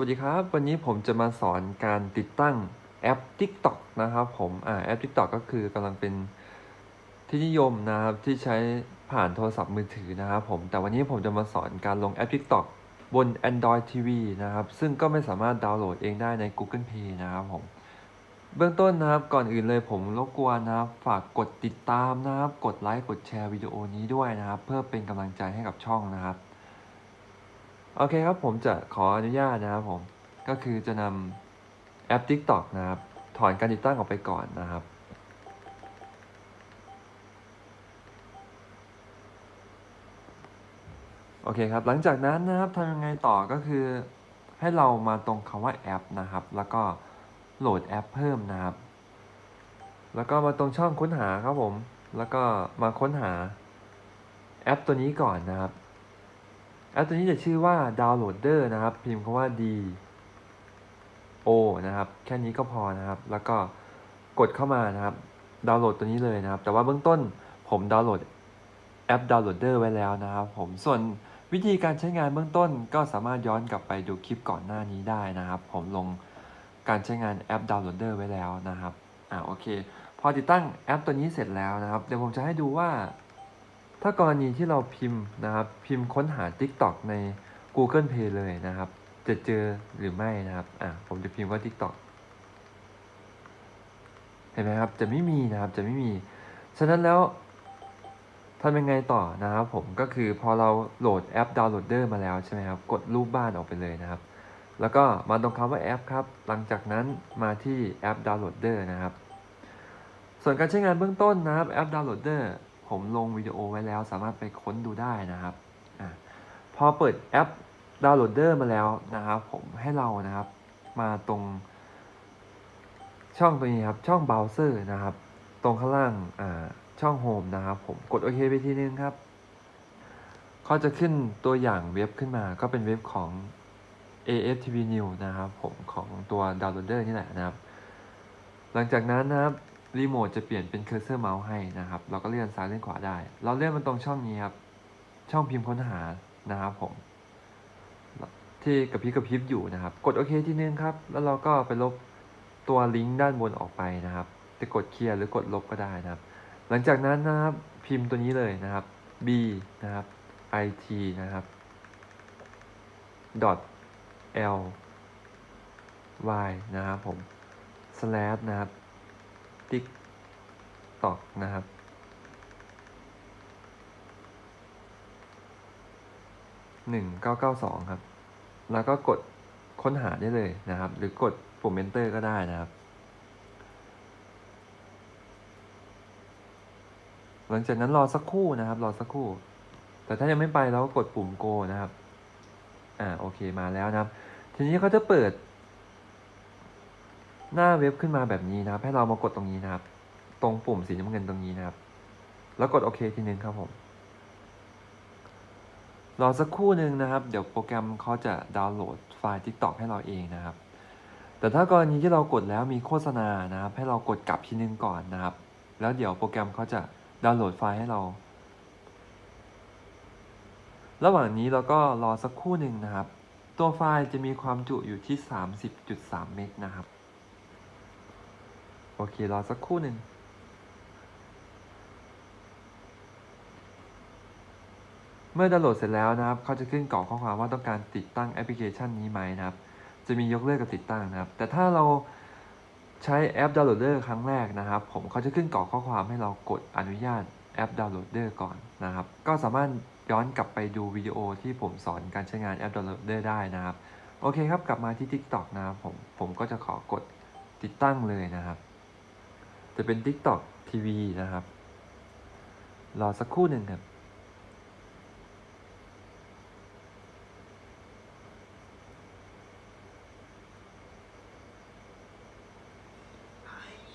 วัสดีครับ วันนี้ผมจะมาสอนการติดตั้งแอป TikTok นะครับผมอ่าแอป TikTok ก็คือกำลังเป็นที่นิยมนะครับที่ใช้ผ่านโทรศัพท์มือถือนะครับผมแต่วันนี้ผมจะมาสอนการลงแอป TikTok บน Android TV นะครับ ซึ่งก็ไม่สามารถดาวน์โหลดเองได้ใน Google Play นะครับผมเบื้องต้นนะครับก่อนอื่นเลยผมรบกวนนะครับฝากกดติดตามนะครับ กดไลค์กดแชร์วิดีโอนี้ด้วยนะครับ เพื่อเป็นกำลังใจให้กับช่องนะครับ โอเคครับผมจะขออนุญาตนะครับผมก็คือจะนำแอป TikTok นะครับ ถอนการติดตั้งออกไปก่อนนะครับ โอเคครับหลังจากนั้นนะครับทำยังไงต่อก็คือให้เรามาตรงคำว่าแอปนะครับ แล้วก็โหลดแอปเพิ่มนะครับ แล้วก็มาตรงช่องค้นหาครับผม แล้วก็มาค้นหาแอปตัวนี้ก่อนนะครับ ปตัวนี้จะชื่อว่า Downloader นะครับ พิมพ์คำว่า D O นะครับ แค่นี้ก็พอนะครับ แล้วก็กดเข้ามานะครับ ดาวน์โหลดตัวนี้เลยนะครับ แต่ว่าเบื้องต้นผมดาวน์โหลดแอป Downloader ไว้แล้วนะครับ ผมส่วนวิธีการใช้งานเบื้องต้นก็สามารถย้อนกลับไปดูคลิปก่อนหน้านี้ได้นะครับ ผมลงการใช้งานแอป Downloader ไว้แล้วนะครับอ่าโอเค พอติดตั้งแอปตัวนี้เสร็จแล้วนะครับ เดี๋ยวผมจะให้ดูว่า ถ้ากรณีที่เราพิมพ์นะครับ พิมพ์ค้นหา TikTok ใน Google Play เลยนะครับ จะเจอหรือไม่นะครับ อะผมจะพิมพ์ว่า TikTok เห็นไหมครับ จะไม่มีนะครับ จะไม่มี ฉะนั้นแล้วทำยังไงต่อนะครับผม ก็คือพอเราโหลดแอป Downloader มาแล้วใช่ไหมครับ กดรูปบ้านออกไปเลยนะครับ แล้วก็มาตรงคำว่าแอปครับ หลังจากนั้นมาที่แอป Downloader นะครับ ส่วนการใช้งานเบื้องต้นนะครับแอป Downloader ผมลงวิดีโอไว้แล้วสามารถไปค้นดูได้นะครับอพอเปิดแอป Downloader มาแล้วนะครับผมให้เรานะครับ มาตรงช่องตัวนี้ครับ ช่องเบราว์เซอร์นะครับ ตรงข้างล่างช่องโฮมนะครับผมกดโอเคไปทีนึงครับเขาจะขึ้นตัวอย่างเว็บขึ้นมา ก็เป็นเว็บของ AFTV News นะครับผมของตัว Downloader นี่แหละนะครับ หลังจากนั้นนะครับ รีโมทจะเปลี่ยนเป็นเคอร์เซอร์เมาส์ให้นะครับ เราก็เลื่อนซ้ายเลื่อนขวาได้ เราเลื่อนมันตรงช่องนี้ครับ ช่องพิมพ์ค้นหานะครับผม ที่กระพริบกระพริบอยู่นะครับ กดโอเคที่นึงครับ แล้วเราก็ไปลบตัวลิงก์ด้านบนออกไปนะครับ จะกดเคลียร์หรือกดลบก็ได้นะครับ หลังจากนั้นนะครับ พิมพ์ตัวนี้เลยนะครับ b นะครับ it นะครับ dot l y นะครับผม slash นะครับ ติ๊กตอกนะครับ หนึ่งเก้าเก้าสองครับ แล้วก็กดค้นหาได้เลยนะครับ หรือกดปุ่ม enter ก็ได้นะครับ หลังจากนั้นรอสักครู่นะครับ รอสักครู่ แต่ถ้ายังไม่ไปเราก็กดปุ่ม go นะครับ อ่าโอเคมาแล้วนะครับ ทีนี้เขาจะเปิด หน้าเว็บขึ้นมาแบบนี้นะครับ ให้เรามากดตรงนี้นะครับ ตรงปุ่มสีน้ำเงินตรงนี้นะครับ แล้วกดโอเคทีนึงครับผมรอสักครู่หนึ่งนะครับ เดี๋ยวโปรแกรมเขาจะดาวน์โหลดไฟล์ TikTok ให้เราเองนะครับ แต่ถ้ากรณีที่เรากดแล้วมีโฆษณานะครับ ให้เรากดกลับทีนึงก่อนนะครับ แล้วเดี๋ยวโปรแกรมเขาจะดาวน์โหลดไฟล์ให้เรา ระหว่างนี้เราก็รอสักครู่หนึ่งนะครับ ตัวไฟล์จะมีความจุอยู่ที่ 30.3 เมกนะครับ โอเค รอสักครู่หนึ่ง เมื่อดาวน์โหลดเสร็จแล้วนะครับ เขาจะขึ้นกล่องข้อความว่าต้องการติดตั้งแอปพลิเคชันนี้ไหมนะครับ จะมียกเลิกกับติดตั้งนะครับ แต่ถ้าเราใช้แอปดาวน์โหลดเดอร์ครั้งแรกนะครับ ผมเขาจะขึ้นกล่องข้อความให้เรากดอนุญาตแอปดาวน์โหลดเดอร์ก่อนนะครับ ก็สามารถย้อนกลับไปดูวิดีโอที่ผมสอนการใช้งานแอปดาวน์โหลดเดอร์ได้นะครับ โอเคครับ กลับมาที่ TikTok นะครับผม ผมก็จะขอกดติดตั้งเลยนะครับ จะเป็น TikTok TV นะครับ รอสักครู่หนึ่งครับ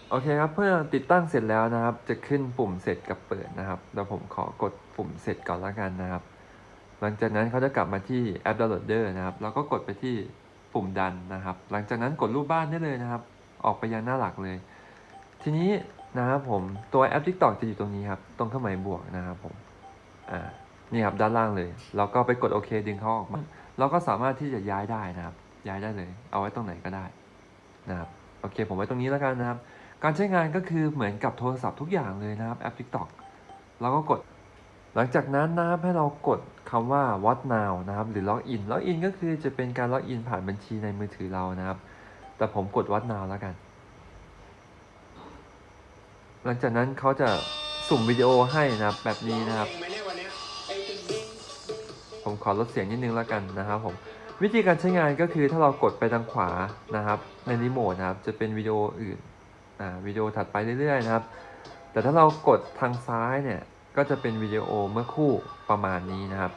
โอเคครับเพื่อติดตั้งเสร็จแล้วนะครับ จะขึ้นปุ่มเสร็จกับเปิดนะครับเดี๋ยวผมขอกดปุ่มเสร็จก่อนละกันนะครับ หลังจากนั้นเขาจะกลับมาที่แอป Downloader นะครับแล้วก็กดไปที่ปุ่มดันนะครับ หลังจากนั้นกดรูปบ้านได้เลยนะครับ ออกไปยังหน้าหลักเลย ทีนี้นะครับผมตัวแอป TikTok จะอยู่ตรงนี้ครับ ตรงเครื่องหมายบวกนะครับผมอ่านี่ครับด้านล่างเลยเราก็ไปกดโอเคดึงเขาออกมาเราก็สามารถที่จะย้ายได้นะครับ ย้ายได้เลย เอาไว้ตรงไหนก็ได้นะครับโอเค ผมไว้ตรงนี้แล้วกันนะครับ การใช้งานก็คือเหมือนกับโทรศัพท์ทุกอย่างเลยนะครับแอป TikTok เราก็กด หลังจากนั้นนะครับให้เรากดคำว่า what now นะครับ หรือ login login ก็คือจะเป็นการ login ผ่านบัญชีในมือถือเรานะครับ แต่ผมกด what now แล้วกัน หลังจากนั้นเขาจะสุ่มวิดีโอให้นะครับ แบบนี้นะครับ ผมขอลดเสียงนิดนึงแล้วกันนะครับผมวิธีการใช้งานก็คือถ้าเรากดไปทางขวานะครับ ในรีโมทนะครับ จะเป็นวิดีโออื่นอ่าวิดีโอถัดไปเรื่อยๆนะครับ แต่ถ้าเรากดทางซ้ายเนี่ยก็จะเป็นวิดีโอเมื่อคู่ประมาณนี้นะครับ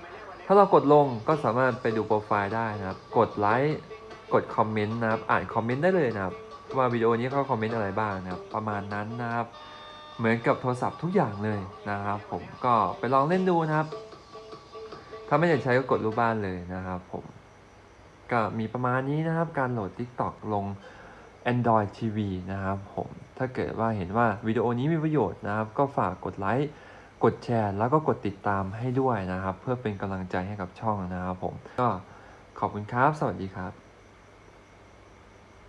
ถ้าเรากดลงก็สามารถไปดูโปรไฟล์ได้นะครับ กดไลค์กดคอมเมนต์นะครับ อ่านคอมเมนต์ได้เลยนะครับ ว่าวิดีโอนี้เขาคอมเมนต์อะไรบ้างนะครับ ประมาณนั้นนะครับ เหมือนกับโทรศัพท์ทุกอย่างเลยนะครับผมก็ไปลองเล่นดูนะครับ ถ้าไม่อยากใช้ก็กดรูปบ้านเลยนะครับผมก็มีประมาณนี้นะครับการโหลด TikTok ลง Android TV นะครับผมถ้าเกิดว่าเห็นว่าวิดีโอนี้มีประโยชน์นะครับ ก็ฝากกดไลค์กดแชร์ แล้วก็กดติดตามให้ด้วยนะครับ เพื่อเป็นกำลังใจให้กับช่องนะครับผมก็ขอบคุณครับ สวัสดีครับ